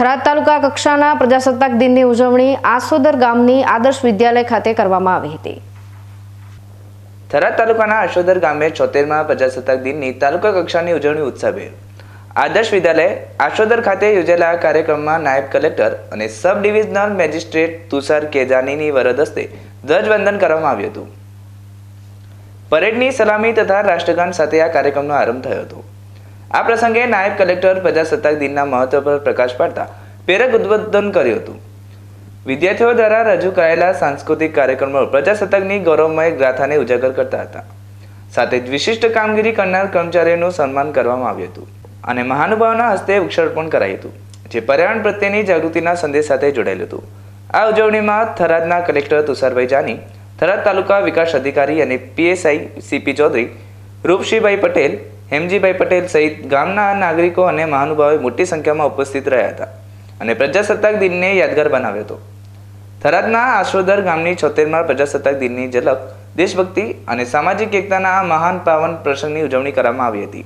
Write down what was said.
થરાદ તાલુકા કક્ષાના પ્રજાસત્તાક દિનની ઉજવણી આસોદર ગામની આદર્શ વિદ્યાલય ખાતે કરવામાં આવી હતી. થરાદ તાલુકાના આશોદર ગામે છોતેરમાં પ્રજાસત્તાક દિનની તાલુકા કક્ષાની ઉજવણી ઉત્સવે. આદર્શ વિદ્યાલય આશોદર ખાતે યોજાયેલા આ કાર્યક્રમમાં નાયબ કલેક્ટર અને સબ ડિવિઝનલ મેજિસ્ટ્રેટ તુષાર કેજાનીની વરદ હસ્તે ધ્વજવંદન કરવામાં આવ્યું હતું. પરેડની સલામી તથા રાષ્ટ્રગાન સાથે આ કાર્યક્રમનો આરંભ થયો હતો. આ પ્રસંગે નાયબ કલેક્ટર પ્રજાસત્તાક દિનના મહત્વ પર પ્રકાશ પાડતા પ્રેરક ઉદ્બોધન કર્યું હતું. વિદ્યાર્થીઓ દ્વારા રજૂ કરાયેલા સાંસ્કૃતિક કાર્યક્રમો પ્રજાસત્તાકની ગૌરવમય ગાથાને ઉજાગર કરતા હતા. સાથે જ વિશિષ્ટ કામગીરી કરનાર કર્મચારીઓનું સન્માન કરવામાં આવ્યું હતું અને મહાનુભાવના હસ્તે વૃક્ષારોપણ કરાયું હતું, જે પર્યાવરણ પ્રત્યેની જાગૃતિના સંદેશ સાથે જોડાયેલું હતું. આ ઉજવણીમાં થરાદના કલેક્ટર તુષારભાઈ જાની, થરાદ તાલુકા વિકાસ અધિકારી અને પીએસઆઈ સીપી ચૌધરી રૂપસિંહભાઈ પટેલ હેમજીભાઈ પટેલ સહિત ગામના નાગરિકો અને મહાનુભાવોએ મોટી સંખ્યામાં ઉપસ્થિત રહ્યા હતા અને પ્રજાસત્તાક દિનને યાદગાર બનાવ્યો હતો. થરાદના આશોદર ગામની છોતેરમાં પ્રજાસત્તાક દિનની ઝલક દેશભક્તિ અને સામાજિક એકતાના આ મહાન પાવન પ્રસંગની ઉજવણી કરવામાં આવી હતી.